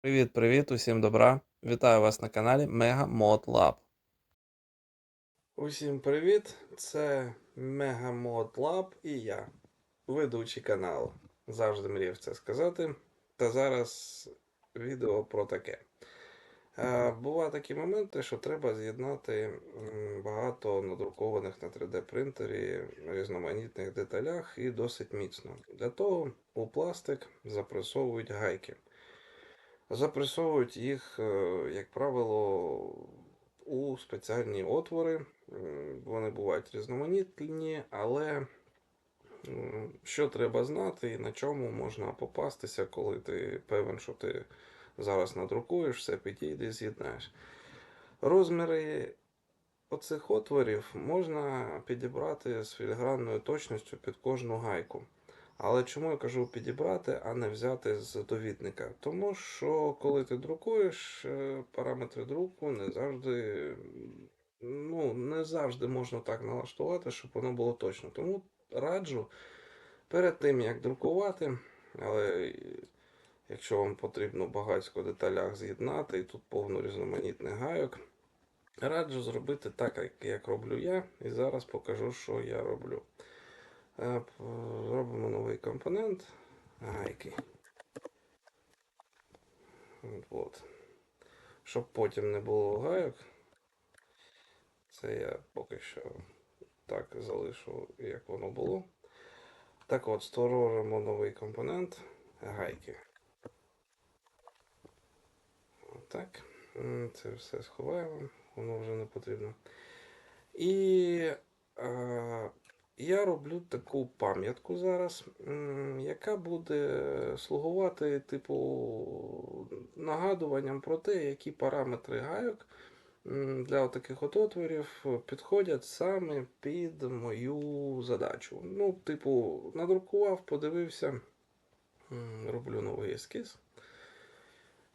Привіт-привіт, усім добра! Вітаю вас на каналі Mega Mod Lab. Усім привіт! Це Mega Mod Lab і я, ведучий каналу. Завжди мріяв це сказати. Та зараз відео про таке. Е, Бувають такі моменти, що треба з'єднати багато надрукованих на 3D принтері різноманітних деталях і досить міцно. Для того у пластик запресовують гайки. Запресовують їх, е, як правило, у спеціальні отвори. Вони бувають різноманітні, але що треба знати і на чому можна попастися, коли ти певен, що ти зараз надрукуєш, все підійде і з'єднаєш. Розміри оцих отворів можна підібрати з філігранною точністю під кожну гайку. Але чому я кажу підібрати, а не взяти з довідника? Тому що коли ти друкуєш, е, параметри друку не завжди, ну, не завжди можна так налаштувати, щоб воно було точно. Тому раджу перед тим, як друкувати, але якщо вам потрібно багатько деталях з'єднати, і тут повно різноманітних гайок, раджу зробити так, як, як роблю я, і зараз покажу, що я роблю. Е, Зробимо новий компонент гайки. От. Щоб потім не було гайок. Це я поки що так залишу, як воно було. Так от, створюємо новий компонент гайки. Отак. Це все сховаємо, воно вже не потрібно. І е, я роблю таку пам'ятку зараз, яка буде слугувати, типу, нагадуванням про те, які параметри гайок для таких от отворів підходять саме під мою задачу. Ну, типу, надрукував, подивився, роблю новий ескіз.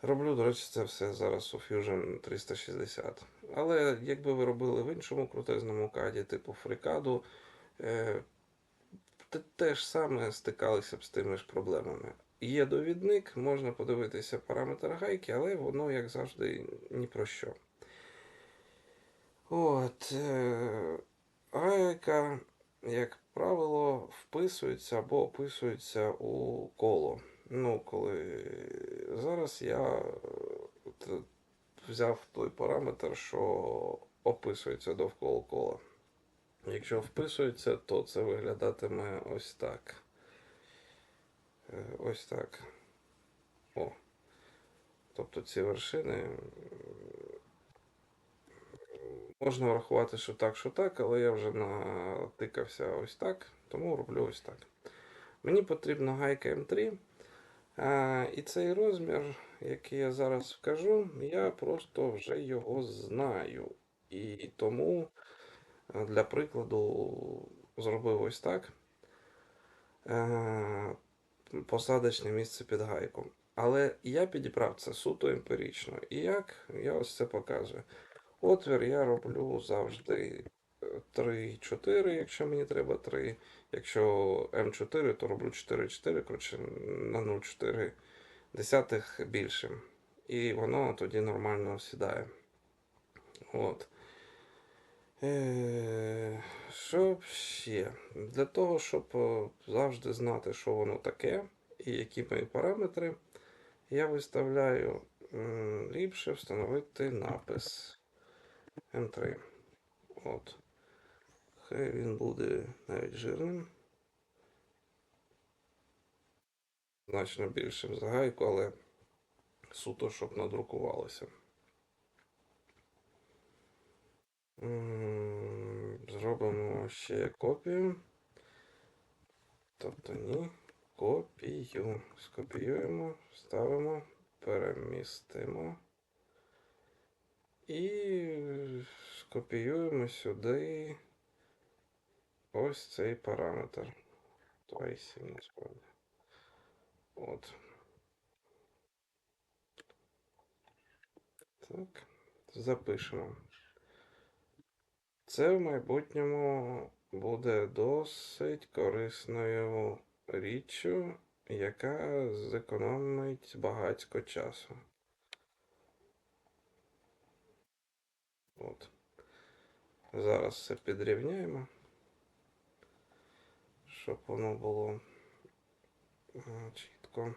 Роблю, до речі, це все зараз у Fusion 360. Але якби ви робили в іншому крутезному каді, типу фрикаду, е, те- те ж саме стикалися б з тими ж проблемами. Є довідник, можна подивитися параметр гайки, але воно, як завжди, ні про що. От, е, гайка, як правило, вписується або описується у коло. Ну, коли зараз я е, взяв той параметр, що описується довкола кола. Якщо вписується, то це виглядатиме ось так. Е, Ось так. О. Тобто ці вершини можна врахувати, що так, що так, але я вже натикався ось так, тому роблю ось так. Мені потрібна гайка М3. А, і цей розмір, який я зараз вкажу, я просто вже його знаю. І тому е, для прикладу зробив ось так. Е, Посадочне місце під гайку. Але я підібрав це суто емпірично. І як я ось це показую. Отвір я роблю завжди е, 3-4, якщо мені треба 3. Якщо М4, то роблю 4-4, коротше, на 0,4 десятих більшим. І воно тоді нормально сідає. От. Е, Що ще? Для того, щоб е, завжди знати, що воно таке і які мої параметри, я виставляю ліпше встановити напис М3. От. Хай він буде навіть жирним. Значно більшим за гайку, але суто, щоб надрукувалося. М, Зробимо ще копію. Тобто ні. Копію. Скопіюємо, ставимо, перемістимо. І скопіюємо сюди ось цей параметр. 2,7 насправді. От. Так. Запишемо. Це в майбутньому буде досить корисною річчю, яка зекономить багатько часу. От. Зараз все підрівняємо, щоб воно було е, чітко.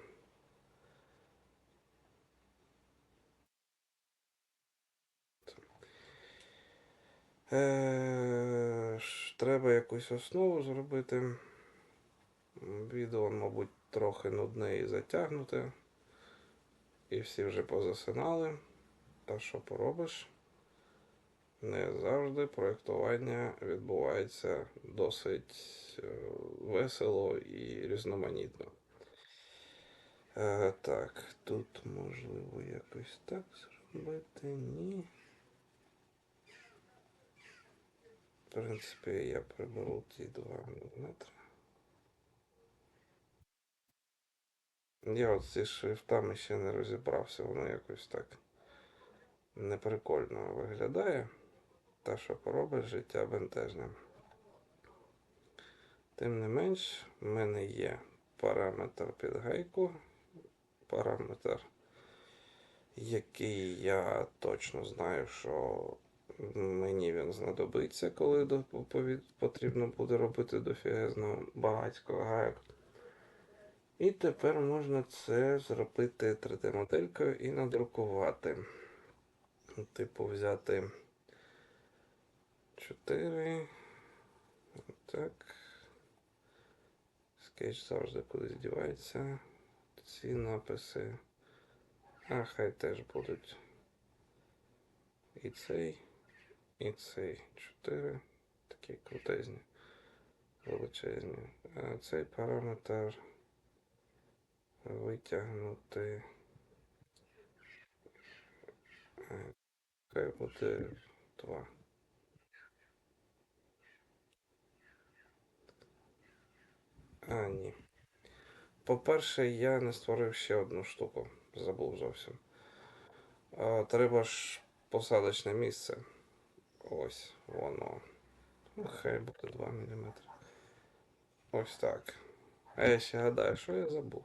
Е, Треба якусь основу зробити. Відео, мабуть, трохи нудне і затягнуте. І всі вже позасинали. Та що поробиш? Не завжди проєктування відбувається досить е, весело і різноманітно. Е, так, тут можливо якось так зробити. Ні. В принципі, я приберу ті 2 мм. Я от зі шрифтами ще не розібрався, воно якось так неприкольно виглядає. Та що поробиш життя бентежним. Тим не менш, в мене є параметр під гайку, параметр, який я точно знаю, що мені він знадобиться, коли до- пові- потрібно буде робити дофігезно багатько гайок. І тепер можна це зробити 3D-моделькою і надрукувати. Типу взяти 4. Так. Скетч завжди кудись дівається. Ці написи. А хай теж будуть. І цей, і цей. 4. Такі крутезні, величезні. А цей параметр витягнути. Е, Хай буде 2. А, ні. По-перше, я не створив ще одну штуку. Забув зовсім. А, треба ж посадочне місце. Ось воно. Ну, хай буде 2 мм. Ось так. А я ще гадаю, що я забув.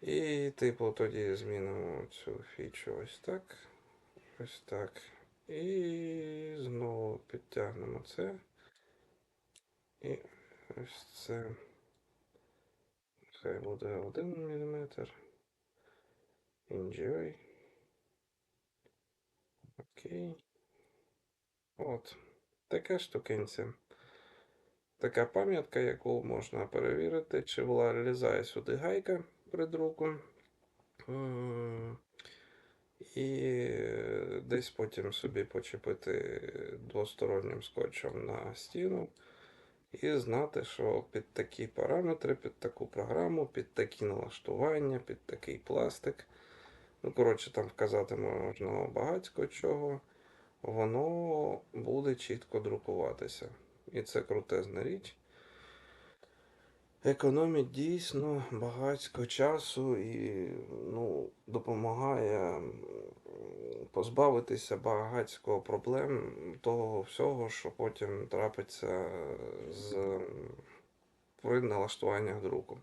І, типу, тоді змінимо цю фічу ось так. Ось так. І знову підтягнемо це. І ось це. Хай буде 1 мм. Enjoy. Окей. От. Така штукенця. Така пам'ятка, яку можна перевірити, чи влізає сюди гайка при друку. І десь потім собі почепити двостороннім скотчем на стіну. І знати, що під такі параметри, під таку програму, під такі налаштування, під такий пластик. Ну, коротше, там вказати можна багатько чого. Воно буде чітко друкуватися. І це крутезна річ. Економить дійсно багатько часу і ну, допомагає позбавитися багатько проблем того всього, що потім трапиться з при налаштуваннях друку.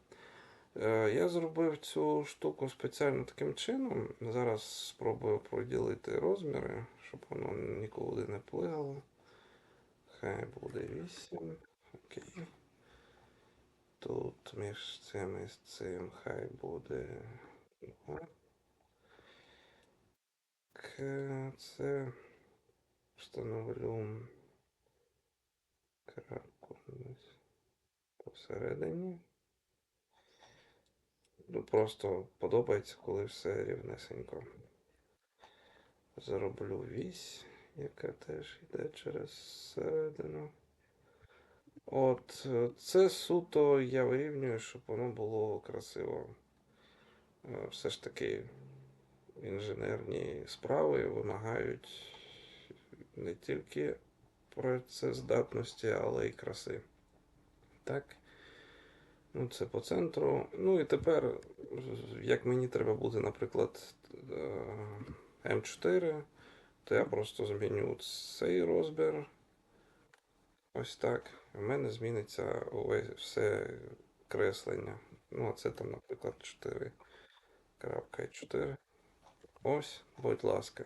Е, Я зробив цю штуку спеціально таким чином. Зараз спробую проділити розміри, щоб воно нікуди не плигало. Хай буде 8. Окей. Тут між цим і з цим хай буде. Е, Це встановлю крапку посередині. Ну, просто подобається, коли все рівнесенько. Зроблю вісь, яка теж йде через середину. От, це суто я вирівнюю, щоб воно було красиво. Е, Все ж таки інженерні справи вимагають не тільки працездатності, але й краси. Так. Ну, це по центру. Ну і тепер, як мені треба буде, наприклад, е, М4, то я просто зміню цей розмір. Ось так. У мене зміниться все креслення. Ну, а це там, наприклад, 4.4. Ось, будь ласка.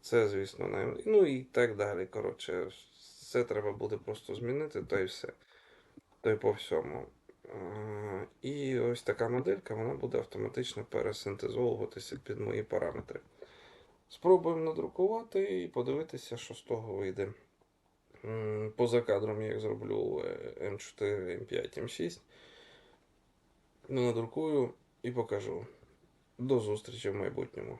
Це, звісно, не. Ну і так далі. Коротше, все треба буде просто змінити, то і все. То й по всьому. Е, І ось така моделька, вона буде автоматично пересинтезовуватися під мої параметри. Спробуємо надрукувати і подивитися, що з того вийде. Поза кадром я зроблю е, М4, М5, М6. Ну, надрукую і покажу. До зустрічі в майбутньому.